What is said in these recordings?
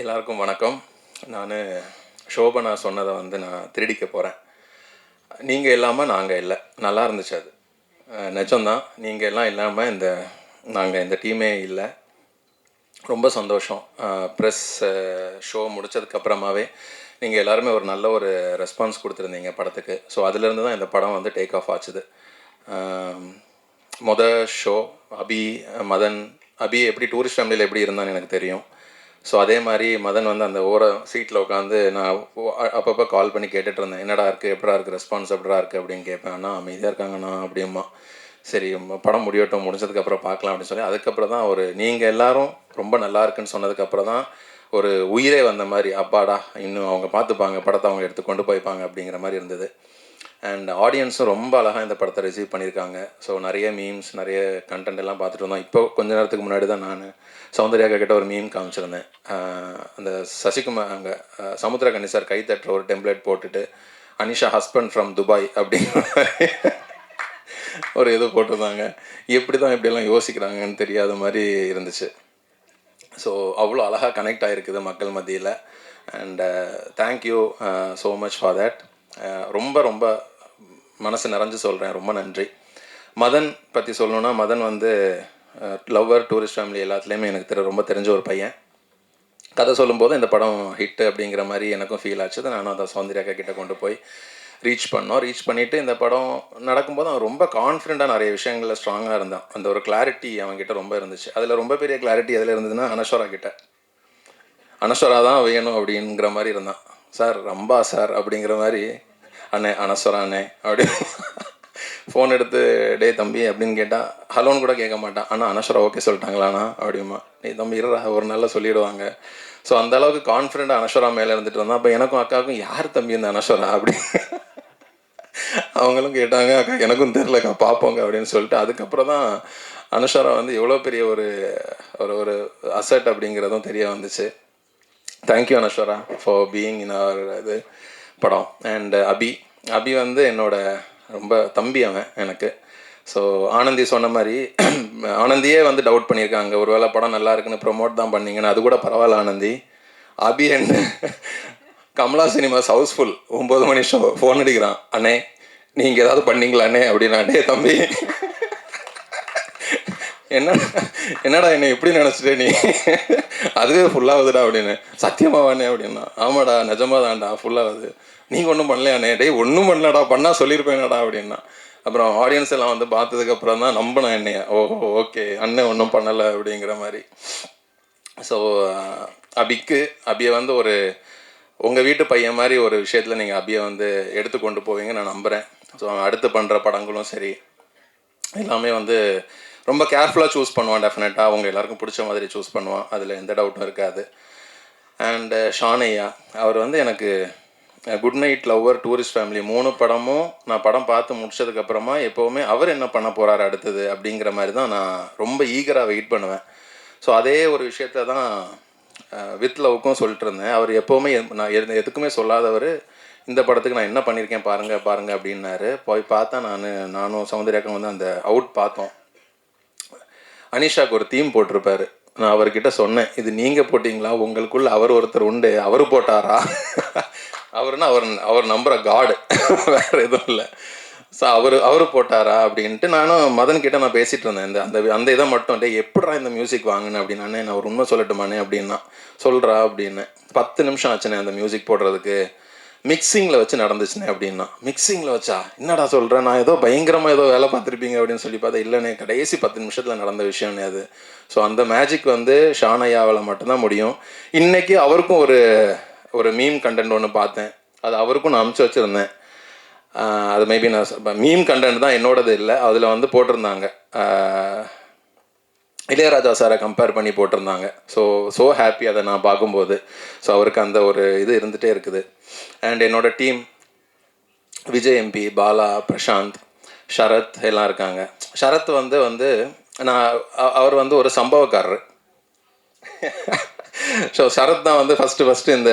எல்லாருக்கும் வணக்கம். நான் ஷோபனா சொன்னதை வந்து நான் திருடிக்க போகிறேன் நீங்கள் இல்லாமல் நாங்கள் இல்லை. நல்லா இருந்துச்சு அது. நிஜம்தான். நீங்கள் எல்லாம் இல்லாமல் இந்த நாங்கள் இந்த டீமே இல்லை. ரொம்ப சந்தோஷம். ப்ரெஸ் ஷோ முடிச்சதுக்கப்புறமாவே நீங்கள் எல்லாருமே ஒரு நல்ல ஒரு ரெஸ்பான்ஸ் கொடுத்துருந்தீங்க படத்துக்கு. ஸோ அதுலேருந்து தான் இந்த படம் வந்து டேக் ஆஃப் ஆச்சுது. மொதல் ஷோ அபி மதன் அபி எப்படி டூரிஸ்ட் ஃபேமிலியில் எப்படி இருந்தான்னு எனக்கு தெரியும். ஸோ அதே மாதிரி மதன் வந்து அந்த ஓர சீட்டில் உட்காந்து நான் அப்பப்போ கால் பண்ணி கேட்டுட்டு இருந்தேன். என்னடா இருக்குது எப்படா இருக்குது ரெஸ்பான்ஸ் எப்படா இருக்குது அப்படின்னு கேட்பேன். அண்ணா அமைதியாக இருக்காங்கண்ணா அப்படிமா சரி படம் முடியட்டும் முடிஞ்சதுக்கப்புறம் பார்க்கலாம் அப்படின்னு சொல்லி அதுக்கப்புறம் தான் ஒரு நீங்கள் எல்லாரும் ரொம்ப நல்லா இருக்குன்னு சொன்னதுக்கப்புறம் தான் ஒரு உயிரே வந்த மாதிரி அப்பாடா இன்னும் அவங்க பார்த்துப்பாங்க படத்தை அவங்க எடுத்து கொண்டு போய்ப்பாங்க அப்படிங்கிற மாதிரி இருந்தது. அண்ட் ஆடியன்ஸும் ரொம்ப அழகாக இந்த படத்தை ரிசீவ் பண்ணியிருக்காங்க. ஸோ நிறைய மீம்ஸ் நிறைய கண்டென்ட் எல்லாம் பார்த்துட்டு இருந்தோம் இப்போ கொஞ்ச நேரத்துக்கு முன்னாடி தான் நான் சௌந்தர்யா கிட்ட ஒரு மீம் காமிச்சிருந்தேன். அந்த சசிகுமார் அங்கே சமுத்திர சார் கை தட்டுற ஒரு டெம்ப்ளேட் போட்டுட்டு அனிஷா ஹஸ்பண்ட் ஃப்ரம் துபாய் அப்படிங்கிற ஒரு இது போட்டிருந்தாங்க. எப்படி தான் இப்படியெல்லாம் யோசிக்கிறாங்கன்னு தெரியாத மாதிரி இருந்துச்சு. ஸோ அவ்வளோ அழகாக கனெக்ட் ஆகிருக்குது மக்கள் மத்தியில். And thank you so much for that ரொம்ப ரொம்ப மனசு நிறைஞ்சு சொல்கிறேன் ரொம்ப நன்றி. மதன் பற்றி சொல்லணுன்னா மதன் வந்து லவ்வர் டூரிஸ்ட் ஃபேமிலி எல்லாத்துலேயுமே எனக்கு தெரி ரொம்ப தெரிஞ்ச ஒரு பையன். கதை சொல்லும்போது இந்த படம் ஹிட் அப்படிங்கிற மாதிரி எனக்கும் ஃபீல் ஆச்சு நானும் அதை சௌந்தர்யாக்கா கிட்ட கொண்டு போய் ரீச் பண்ணோம். ரீச் பண்ணிவிட்டு இந்த படம் நடக்கும்போது அவன் ரொம்ப கான்ஃபிடென்ட்டாக நிறைய விஷயங்களில் ஸ்ட்ராங்காக இருந்தான். அந்த ஒரு கிளாரிட்டி அவன்கிட்ட ரொம்ப இருந்துச்சு. அதில் ரொம்ப பெரிய கிளாரிட்டி எதில் இருந்ததுன்னா அனஸ்வரா கிட்ட. அனஸ்வரா தான் வேணும் அப்படிங்கிற மாதிரி இருந்தான். சார் ரம்பா சார் அப்படிங்கிற மாதிரி அண்ணே அனஸ்வரா அண்ணே அப்படி. ஃபோன் எடுத்து டே தம்பி அப்படின்னு கேட்டால் ஹலோன்னு கூட கேட்க மாட்டான். ஆனால் அனஸ்வரா ஓகே சொல்லிட்டாங்களாண்ணா அப்படிமா நீ தம்பி இருடா ஒரு நாளில் சொல்லிடுவாங்க. ஸோ அந்த அளவுக்கு கான்ஃபிடென்ட் அனஸ்வரா மேலே இருந்துட்டு வந்தான் அப்போ எனக்கும் அக்காவுக்கும் யார் தம்பி இந்த அனஸ்வரா அப்படி. அவங்களும் கேட்டாங்க அக்கா எனக்கும் தெரிலக்கா பார்ப்போங்க அப்படின்னு சொல்லிட்டு அதுக்கப்புறம் தான் அனுஷரா வந்து எவ்வளோ பெரிய ஒரு ஒரு ஒரு அசட் அப்படிங்கிறதும் தெரிய வந்துச்சு. Thank you Anaswara for being in அவர் இது. படம். அண்ட் uh, அபி. அபி வந்து என்னோட ரொம்ப தம்பி அவன் எனக்கு. ஸோ ஆனந்தி சொன்ன மாதிரி ஆனந்தியே வந்து டவுட் பண்ணியிருக்காங்க. ஒரு வேளை படம் நல்லா இருக்குன்னு ப்ரொமோட் தான் பண்ணீங்கன்னு. அது கூட பரவாயில்ல ஆனந்தி. அபி என்ன கமலா சினிமாஸ் ஹவுஸ்ஃபுல் ஒம்பது மணி ஷோ ஃபோன் அடிக்கிறான். அண்ணே நீங்கள் ஏதாவது பண்ணீங்களா அண்ணே? அப்படின்னா தம்பி. என்ன? என்னடா என்னை எப்படி நினச்சிட்டே நீ? அதுவே ஃபுல்லாகுதுடா அப்படின்னு. சத்தியமாவானே அப்படின்னா. ஆமாடா நிஜமா தான்டா ஃபுல்லாகுது நீங்கள் ஒன்றும் பண்ணலையானே? டேய் ஒன்றும் பண்ணலடா பண்ணால் சொல்லியிருப்பேனடா அப்படின்னா. அப்புறம் ஆடியன்ஸ் எல்லாம் வந்து பார்த்ததுக்கப்புறம் தான் நம்பினேன் என்னைய. ஓஹோ ஓகே. அண்ணன் ஒன்றும் பண்ணலை அப்படிங்கிற மாதிரி. ஸோ அபிக்கு அபியை வந்து ஒரு உங்கள் வீட்டு பையன் மாதிரி ஒரு விஷயத்தில் நீங்கள் அபியை வந்து எடுத்து கொண்டு போவீங்க நான் நம்புகிறேன் ஸோ அடுத்து பண்ணுற படங்களும் சரி. எல்லாமே வந்து ரொம்ப கேர்ஃபுல்லாக சூஸ் பண்ணுவான் டெஃபினட்டாக அவங்க எல்லாருக்கும் பிடிச்ச மாதிரி சூஸ் பண்ணுவான். அதில் எந்த டவுட்டும் இருக்காது. அண்டு ஷானையா uh, அவர் வந்து எனக்கு good night lover tourist family மூணு படமும் நான் படம் பார்த்து முடிச்சதுக்கப்புறமா எப்போவுமே அவர் என்ன பண்ண போகிறாரு அடுத்தது அப்படிங்கிற மாதிரி தான் நான் ரொம்ப ஈகராக வெயிட் பண்ணுவேன். ஸோ அதே ஒரு விஷயத்த தான் uh, வித் லவ்க்கும் சொல்லிட்டு இருந்தேன். அவர் எப்போவுமே நான் எதுக்குமே சொல்லாதவர். இந்த படத்துக்கு நான் என்ன பண்ணியிருக்கேன் பாருங்க பாருங்க அப்படின்னாரு. போய் பார்த்தா நான். நானும் சௌந்தர்யாக்கும் வந்து அந்த அவுட் பார்த்தோம். அனிஷாக்கு ஒரு தீம் போட்டிருப்பாரு. நான் அவர்கிட்ட சொன்னேன் இது நீங்கள் போட்டிங்களா? உங்களுக்குள்ள அவர் ஒருத்தர் உண்டு. அவர் போட்டாரா? அவர்னா அவர் அவர் நம்புற காடு வேற எதுவும் இல்லை. ஸோ அவர் அவர் போட்டாரா அப்படின்ட்டு நானும் மதன் கிட்ட நான் பேசிட்டு இருந்தேன். இந்த அந்த அந்த இதை மட்டும் டே எப்படா இந்த மியூசிக் வாங்கினேன் அப்படின்னானே நான் ஒரு உண்மை சொல்லட்டுமானே அப்படின்னா. சொல்றா அப்படின்னு. பத்து நிமிஷம் ஆச்சுனே அந்த மியூசிக் போடுறதுக்கு. மிக்சிங்கில் வச்சு நடந்துச்சுனே அப்படின்னா மிக்சிங்கில் வச்சா என்னடா சொல்கிறேன் நான் ஏதோ பயங்கரமாக ஏதோ வேலை பார்த்துருப்பீங்க அப்படின்னு சொல்லி பார்த்தா இல்லைனே கடைசி பத்து நிமிஷத்தில் நடந்த விஷயம்னே அது. ஸோ அந்த மேஜிக் வந்து ஷானையாவில் மட்டும்தான் முடியும். இன்றைக்கி அவருக்கும் ஒரு ஒரு மீம் கண்டென்ட் ஒன்று பார்த்தேன். அது அவருக்கும் நான் அமுச்சு வச்சுருந்தேன். அது மேபி நான் மீம் கண்டென்ட் தான் என்னோடது இல்லை. அதில் வந்து போட்டிருந்தாங்க. இளையராஜா சாரை கம்பேர் பண்ணி போட்டிருந்தாங்க. ஸோ ஸோ ஹாப்பி அதை நான் பார்க்கும்போது. ஸோ அவருக்கு அந்த ஒரு இது இருந்துகிட்டே இருக்குது. அண்ட் என்னோடய டீம் விஜய் எம்பி பாலா பிரசாந்த் ஷரத் எல்லாம் இருக்காங்க. ஷரத் வந்து வந்து நான் அவர் வந்து ஒரு சம்பவக்காரர். ஸோ சரத் தான் வந்து ஃபஸ்ட்டு ஃபஸ்ட்டு இந்த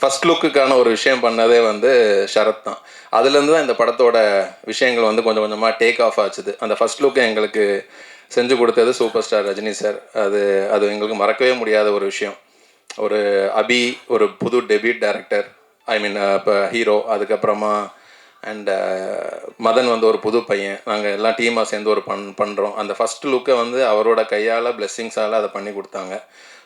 ஃபர்ஸ்ட் லுக்குக்கான ஒரு விஷயம் பண்ணதே வந்து ஷரத் தான். அதுலேருந்து தான் இந்த படத்தோட விஷயங்கள் வந்து கொஞ்சம் கொஞ்சமாக டேக் ஆஃப் ஆச்சுது. அந்த ஃபர்ஸ்ட் லுக்கு எங்களுக்கு செஞ்சு கொடுத்தது சூப்பர் ஸ்டார் ரஜினி சார். அது அது எங்களுக்கு மறக்கவே முடியாத ஒரு விஷயம். ஒரு அபி ஒரு புது டெபியூட் டேரக்டர் ஐ மீன் இப்போ ஹீரோ அதுக்கப்புறமா அண்ட் மதன் வந்து ஒரு புது பையன். நாங்கள் எல்லாம் டீமாக சேர்ந்து ஒரு பண் பண்ணுறோம் அந்த ஃபஸ்ட் லுக்கை வந்து அவரோட கையால் பிளெஸ்ஸிங்ஸால் அதை பண்ணி கொடுத்தாங்க.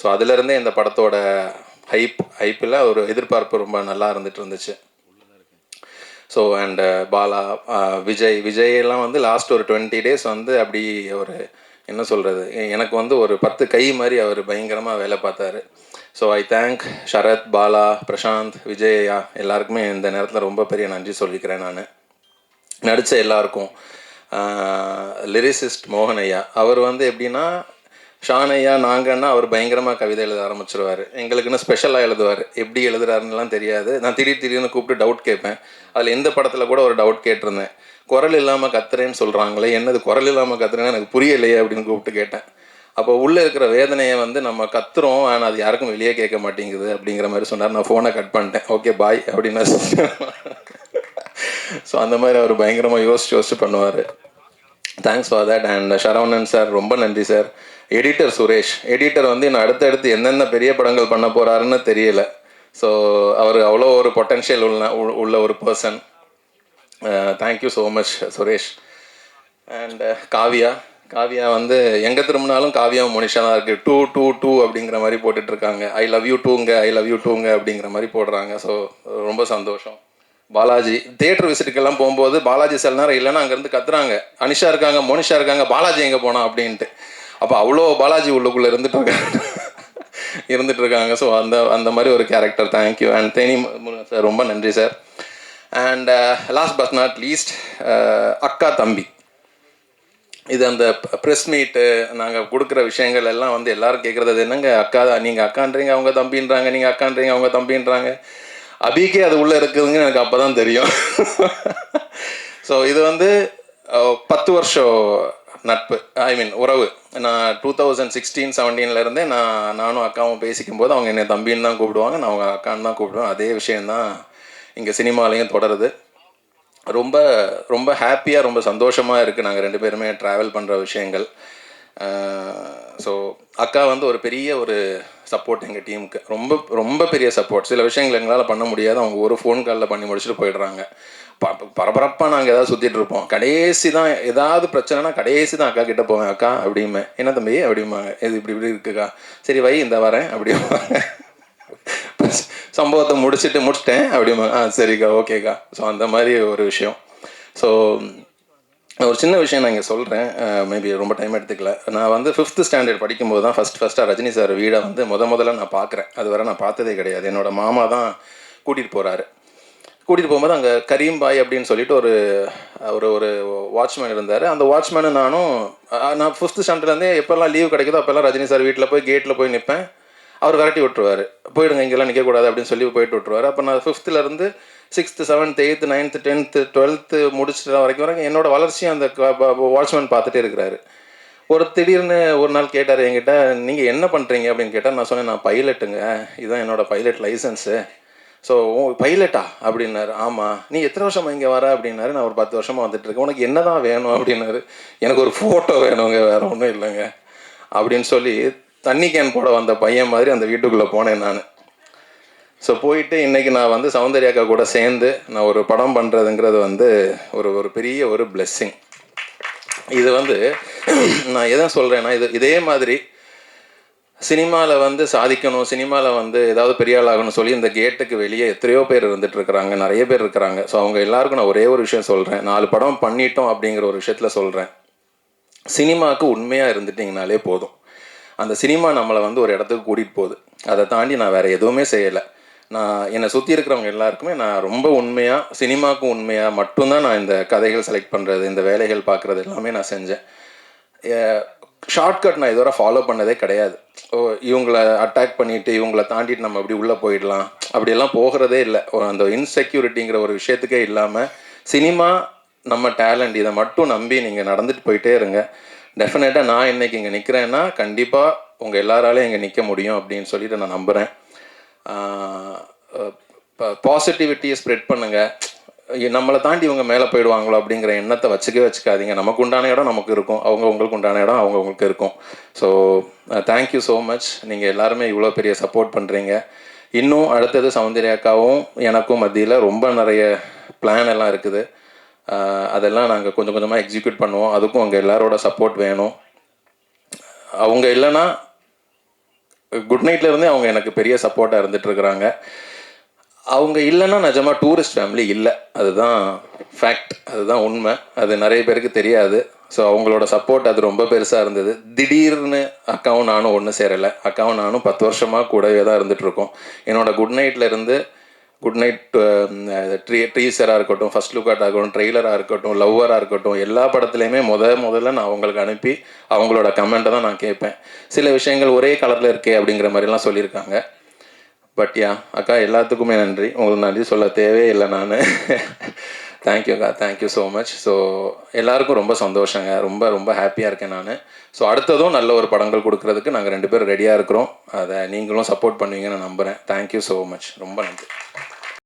ஸோ அதுலேருந்தே இந்த படத்தோட ஹைப் ஹைப்பில் ஒரு எதிர்பார்ப்பு ரொம்ப நல்லா இருந்துட்டு இருந்துச்சு. ஸோ அண்டு பாலா விஜய் விஜயெல்லாம் வந்து லாஸ்ட் ஒரு டுவெண்ட்டி டேஸ் வந்து அப்படி ஒரு என்ன சொல்கிறது எனக்கு வந்து ஒரு பத்து கை மாதிரி அவர் பயங்கரமாக வேலை பார்த்தாரு. So I thank Sharath Bala Prashanth Vijaya எல்லாருக்குமே இந்த நேரத்தில் ரொம்ப பெரிய நன்றி சொல்லிக்கிறேன் நான். நடித்த எல்லாருக்கும். லிரிசிஸ்ட் மோகன் ஐயா அவர் வந்து எப்படின்னா ஷானையா நாங்கன்னா அவர் பயங்கரமாக கவிதை எழுத ஆரம்பிச்சிருவார். எங்களுக்குன்னு ஸ்பெஷலாக எழுதுவார். எப்படி எழுதுறாருன்னுலாம் தெரியாது. நான் திடீர் திடீர்னு கூப்பிட்டு டவுட் கேட்பேன். அதில் எந்த படத்தில் கூட ஒரு டவுட் கேட்டிருந்தேன். குரல் இல்லாமல் கத்துறேன்னு சொல்கிறாங்களே என்னது குரல் இல்லாமல் கத்துறேன்னு எனக்கு புரியலையே அப்படின்னு கூப்பிட்டு கேட்டேன். அப்போ உள்ளே இருக்கிற வேதனையை வந்து நம்ம கத்துறோம். ஆனால் அது யாருக்கும் வெளியே கேட்க மாட்டேங்குது அப்படிங்கிற மாதிரி சொன்னார். நான் ஃபோனை கட் பண்ணிட்டேன். ஓகே பாய் அப்படின்னு ஸோ அந்த மாதிரி அவர் பயங்கரமாக யோசிச்சு யோசிச்சு பண்ணுவார். Thanks for that and Saravanan sir ரொம்ப நன்றி சார் எடிட்டர் சுரேஷ் எடிட்டர் வந்து இன்னும் அடுத்தடுத்து எந்தெந்த பெரிய படங்கள் பண்ண போகிறாருன்னு தெரியல. ஸோ அவர் அவ்வளோ ஒரு பொட்டன்ஷியல் உள்ள உ- உள்ள ஒரு person thank you so much Suresh and Kavya Kavya வந்து எங்கே திரும்பினாலும் காவியா மோனிஷா தான் இருக்குது டூ டூ டூ அப்படிங்கிற மாதிரி போட்டுட்ருக்காங்க ஐ லவ் யூ டூங்க ஐ லவ் யூ டூங்க அப்படிங்கிற மாதிரி போடுறாங்க. ஸோ ரொம்ப சந்தோஷம். பாலாஜி. தேட்டர் விசிட்டுக்கெல்லாம் போகும்போது பாலாஜி சில நேரம் இல்லைன்னா அங்கேருந்து கத்துறாங்க. அனிஷா இருக்காங்க மோனிஷா இருக்காங்க பாலாஜி எங்கே போனா அப்படின்ட்டு. அப்போ அவ்வளோ பாலாஜி உள்ளுக்குள்ளே இருந்துட்டு இருக்காங்க இருந்துட்டு இருக்காங்க ஸோ அந்த அந்த மாதிரி ஒரு character thank you and Theni sir ரொம்ப நன்றி sir and last but not least அக்கா தம்பி. இது அந்த ப்ரெஸ் மீட்டு நாங்கள் கொடுக்குற விஷயங்கள் எல்லாம் வந்து எல்லாரும் கேட்குறது என்னங்க? அக்கா நீங்கள் அக்கான்றீங்க அவங்க தம்பின்றாங்க. நீங்கள் அக்கான்றீங்க அவங்க தம்பின்றாங்க. அபிக்கே அது உள்ளே இருக்குதுங்க எனக்கு அப்போ தான் தெரியும். ஸோ இது வந்து uh, பத்து வருஷம் நட்பு. ஐ மீன் உறவு. நான் டூ தௌசண்ட் சிக்ஸ்டீன் செவன்டீன்லேருந்தே நான் நானும் அக்காவும் பேசிக்கும் போது அவங்க என்னை தம்பின்னு தான் கூப்பிடுவாங்க. நான் அவங்க அக்கான்னு தான் கூப்பிடுவேன். அதே விஷயந்தான் இங்கே சினிமாலையும் தொடருது. ரொம்ப ரொம்ப ஹாப்பியாக ரொம்ப சந்தோஷமாக இருக்குது நாங்கள் ரெண்டு பேருமே ட்ராவல் பண்ணுற விஷயங்கள். ஸோ அக்கா வந்து ஒரு பெரிய ஒரு சப்போர்ட் எங்கள் டீமுக்கு ரொம்ப ரொம்ப பெரிய சப்போர்ட் சில விஷயங்கள் எங்களால் பண்ண முடியாது. அவங்க ஒரு ஃபோன் காலில் பண்ணி முடிச்சுட்டு போயிடுறாங்க. ப பரபரப்பாக நாங்கள் ஏதாவது சுற்றிட்டு இருப்போம். கடைசி தான் ஏதாவது பிரச்சனைனா கடைசி தான் அக்கா கிட்டே போவேன். அக்கா அப்படிமே என்ன தம்பி? அப்படிம்பாங்க இது இப்படி இப்படி இருக்குக்கா. சரி வை இந்த வரேன். அப்படிம்பாங்க சம்பவத்தை முடிச்சுட்டு முடிச்சிட்டேன். அப்படிமா ஆ சரிக்கா ஓகேக்கா. ஸோ அந்த மாதிரி ஒரு விஷயம். ஸோ ஒரு சின்ன விஷயம் நான் இங்கே சொல்கிறேன் மேபி ரொம்ப டைம் எடுத்துக்கல. நான் வந்து ஃபிஃப்த் ஸ்டாண்டர்ட் படிக்கும்போது தான் ஃபஸ்ட் ஃபஸ்ட்டாக ரஜினி சார் வீடை வந்து முத முதல்ல நான் பார்க்குறேன் அது வரை நான் பார்த்ததே கிடையாது. என்னோட மாமா தான் கூட்டிகிட்டு போகிறாரு கூட்டிகிட்டு போகும்போது அங்கே கரீம் பாய் அப்படின்னு சொல்லிட்டு ஒரு ஒரு ஒரு வாட்ச்மேன் இருந்தார். அந்த வாட்ச்மேனு நானும் நான் ஃபிஃப்த் ஸ்டாண்டர்ட்லேருந்தே எப்போல்லாம் லீவ் கிடைக்குதோ அப்போல்லாம் ரஜினி சார் வீட்டில் போய் கேட்டில் போய் நிற்பேன் அவர் விரட்டி விட்டுருவார். போயிடுங்க இங்கெல்லாம் நிற்கக்கூடாது அப்படின்னு சொல்லி போயிட்டு விட்டுருவார். அப்போ நான் ஃபிஃப்த்துலேருந்து sixth seventh eighth ninth tenth twelfth முடிச்சுட்டு வரைக்கும் வரைக்கும் என்னோடய வளர்ச்சியும் அந்த வாட்ச்மேன் பார்த்துட்டே இருக்கிறாரு. ஒரு திடீர்னு ஒரு நாள் கேட்டார் என்கிட்ட நீங்கள் என்ன பண்ணுறீங்க அப்படின்னு கேட்டால் நான் சொன்னேன் நான் பைலட்டுங்க இதுதான் என்னோடய பைலட் லைசன்ஸு ஸோ பைலட்டா அப்படின்னாரு. ஆமாம் நீ எத்தனை வருஷமாக இங்கே வர? அப்படின்னாரு. நான் ஒரு பத்து வருஷமாக வந்துட்டு இருக்கேன். உனக்கு என்ன தான் வேணும்? அப்படின்னாரு. எனக்கு ஒரு ஃபோட்டோ வேணுங்க. வேறு ஒன்றும் இல்லைங்க. அப்படின்னு சொல்லி தண்ணி கேன் போட வந்த பையன் மாதிரி அந்த வீட்டுக்குள்ளே போனேன் நான். ஸோ போயிட்டு இன்னைக்கு நான் வந்து சௌந்தர்யாக்கா கூட சேர்ந்து நான் ஒரு படம் பண்ணுறதுங்கிறது வந்து ஒரு ஒரு பெரிய ஒரு பிளெஸ்ஸிங் இது வந்து நான் எதை சொல்கிறேன்னா இது இதே மாதிரி சினிமாவில் வந்து சாதிக்கணும் சினிமாவில் வந்து ஏதாவது பெரிய ஆகணும்னு சொல்லி இந்த கேட்டுக்கு வெளியே எத்தனையோ பேர் இருந்துட்டு இருக்கிறாங்க நிறைய பேர் இருக்கிறாங்க. ஸோ அவங்க எல்லாருக்கும் நான் ஒரே ஒரு விஷயம் சொல்கிறேன் நாலு படம் பண்ணிட்டோம் அப்படிங்கிற ஒரு விஷயத்தில் சொல்கிறேன் சினிமாவுக்கு உண்மையாக இருந்துட்டிங்கனாலே போதும். அந்த சினிமா நம்மளை வந்து ஒரு இடத்துக்கு கூட்டிகிட்டு போகுது. அதை தாண்டி நான் வேறு எதுவுமே செய்யலை. நான் என்னை சுற்றி இருக்கிறவங்க எல்லாருக்குமே நான் ரொம்ப உண்மையாக சினிமாவுக்கு உண்மையாக மட்டும்தான் நான் இந்த கதைகள் செலக்ட் பண்ணுறது இந்த வேலைகள் பார்க்குறது எல்லாமே நான் செஞ்சேன். ஷார்ட்கட் நான் இதுவரை ஃபாலோ பண்ணதே கிடையாது. ஓ இவங்களை அட்டாக் பண்ணிட்டு இவங்களை தாண்டிட்டு நம்ம அப்படி உள்ளே போயிடலாம். அப்படியெல்லாம் போகிறதே இல்லை. அந்த இன்செக்யூரிட்டிங்கிற ஒரு விஷயத்துக்கே இல்லாமல் சினிமா நம்ம டேலண்ட் இதை மட்டும் நம்பி நீங்கள் நடந்துட்டு போயிட்டே இருங்க. டெஃபினட்டாக நான் இன்றைக்கி இங்கே நிற்கிறேன்னா கண்டிப்பாக உங்கள் எல்லாராலையும் இங்கே நிற்க முடியும் அப்படின்னு சொல்லிட்டு நான் நம்புகிறேன் பாசிட்டிவிட்டியை ஸ்ப்ரெட் பண்ணுங்கள் நம்மளை தாண்டி இவங்க மேலே போயிடுவாங்களோ அப்படிங்கிற எண்ணத்தை வச்சுக்கவே வச்சுக்காதீங்க. நமக்கு உண்டான இடம் நமக்கு இருக்கும். அவங்க உங்களுக்கு உண்டான இடம் அவங்க உங்களுக்கு இருக்கும். ஸோ தேங்க்யூ ஸோ மச் நீங்கள் எல்லாருமே இவ்வளோ பெரிய சப்போர்ட் பண்ணுறீங்க இன்னும் அடுத்தது சௌந்தர்யாக்காவும் எனக்கும் மத்தியில் ரொம்ப நிறைய பிளான் எல்லாம் இருக்குது. அதெல்லாம் நாங்கள் கொஞ்சம் கொஞ்சமாக எக்ஸிக்யூட் பண்ணுவோம். அதுக்கும் அங்கே எல்லாரோட சப்போர்ட் வேணும். அவங்க இல்லைன்னா குட் நைட்லேருந்தே அவங்க எனக்கு பெரிய சப்போர்ட்டாக இருந்துகிட்ருக்குறாங்க அவங்க இல்லைன்னா நிஜமாக டூரிஸ்ட் ஃபேமிலி இல்லை. அதுதான் ஃபேக்ட் அதுதான் உண்மை. அது நிறைய பேருக்கு தெரியாது. ஸோ அவங்களோட சப்போர்ட் அது ரொம்ப பெருசாக இருந்தது. திடீர்னு அக்காவும் நானும் ஒன்று சேரலை. அக்காவும் நானும் பத்து வருஷமாக கூடவே தான் இருந்துகிட்ருக்கோம் என்னோடய குட் நைட்டில் இருந்து குட் நைட் ட்ரீ ட்ரீசராக இருக்கட்டும் ஃபர்ஸ்ட் லுக்காட்டாக இருக்கட்டும் ட்ரெய்லராக இருக்கட்டும் லவ்வராக இருக்கட்டும் எல்லா படத்துலையுமே முத முதல்ல நான் அவங்களுக்கு அனுப்பி அவங்களோட கமெண்ட்டை தான் நான் கேட்பேன். சில விஷயங்கள் ஒரே கலரில் இருக்கே அப்படிங்கிற மாதிரிலாம் சொல்லியிருக்காங்க. பட் யா அக்கா எல்லாத்துக்குமே நன்றி. உங்களுக்கு நன்றி சொல்ல தேவையில்லை நான். தேங்க்யூ அக்கா. தேங்க்யூ ஸோ மச் ஸோ எல்லாருக்கும் ரொம்ப சந்தோஷங்க. ரொம்ப ரொம்ப ஹாப்பியாக இருக்கேன் நான். ஸோ அடுத்ததும் நல்ல ஒரு படங்கள் கொடுக்கறதுக்கு நாங்கள் ரெண்டு பேரும் ரெடியாக இருக்கிறோம். அதை நீங்களும் சப்போர்ட் பண்ணுவீங்கன்னு நான் நம்புகிறேன் தேங்க்யூ ஸோ மச் ரொம்ப நன்றி.